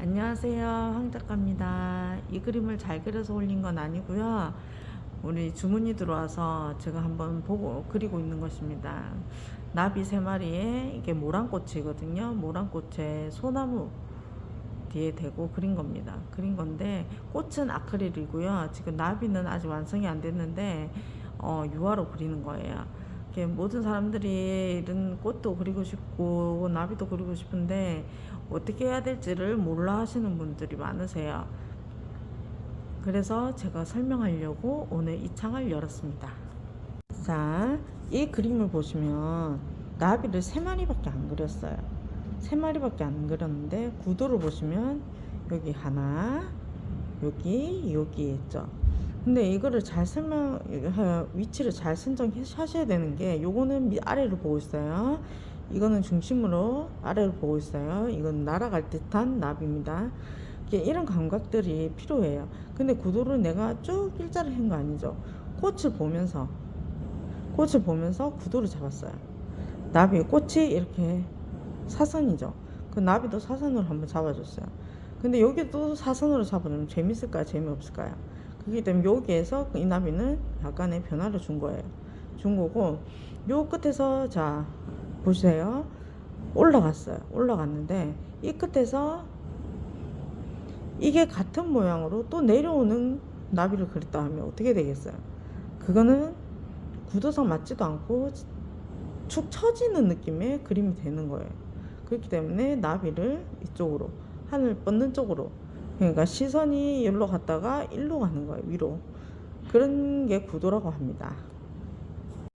안녕하세요. 황 작가입니다. 이 그림을 잘 그려서 올린 건 아니고요. 우리 주문이 들어와서 제가 한번 보고 그리고 있는 것입니다. 나비 세 마리에 이게 모란꽃이거든요. 모란꽃에 소나무 뒤에 대고 그린 겁니다. 그린 건데 꽃은 아크릴이고요. 지금 나비는 아직 완성이 안 됐는데 어, 유화로 그리는 거예요 이렇게 모든 사람들이 이런 꽃도 그리고 싶고 나비도 그리고 싶은데 어떻게 해야 될지를 몰라 하시는 분들이 많으세요. 그래서 제가 설명하려고 오늘 이 창을 열었습니다. 자, 이 그림을 보시면 나비를 세 마리밖에 안 그렸어요. 세 마리밖에 안 그렸는데 구도를 보시면 여기 하나, 여기, 여기 있죠. 근데 이거를 잘 설명 위치를 잘 선정하셔야 되는 게 요거는 밑 아래로 보고 있어요. 이거는 중심으로 아래로 보고 있어요. 이건 날아갈 듯한. 이게 이런 감각들이 필요해요. 근데 구도를 내가 쭉 일자로 한거 아니죠. 꽃을 보면서 꽃을 보면서 구도를 잡았어요. 나비 꽃이 이렇게 사선이죠. 그 나비도 사선으로 한번 잡아줬어요. 근데 여기도 사선으로 잡아주면 재밌을까요? 재미없을까요? 그렇기 때문에 여기에서 이 나비는 약간의 변화를 준 거예요. 준 거고 요 끝에서 자 보세요. 올라갔어요. 올라갔는데 이 끝에서 이게 같은 모양으로 또 내려오는 나비를 그렸다 하면 어떻게 되겠어요? 그거는 구도상 맞지도 않고 축 처지는 느낌의 그림이 되는 거예요. 그렇기 때문에 나비를 이쪽으로 하늘 뻗는 쪽으로 그러니까 시선이 여기로 갔다가 일로 가는 거예요. 위로 그런 게 구도라고 합니다.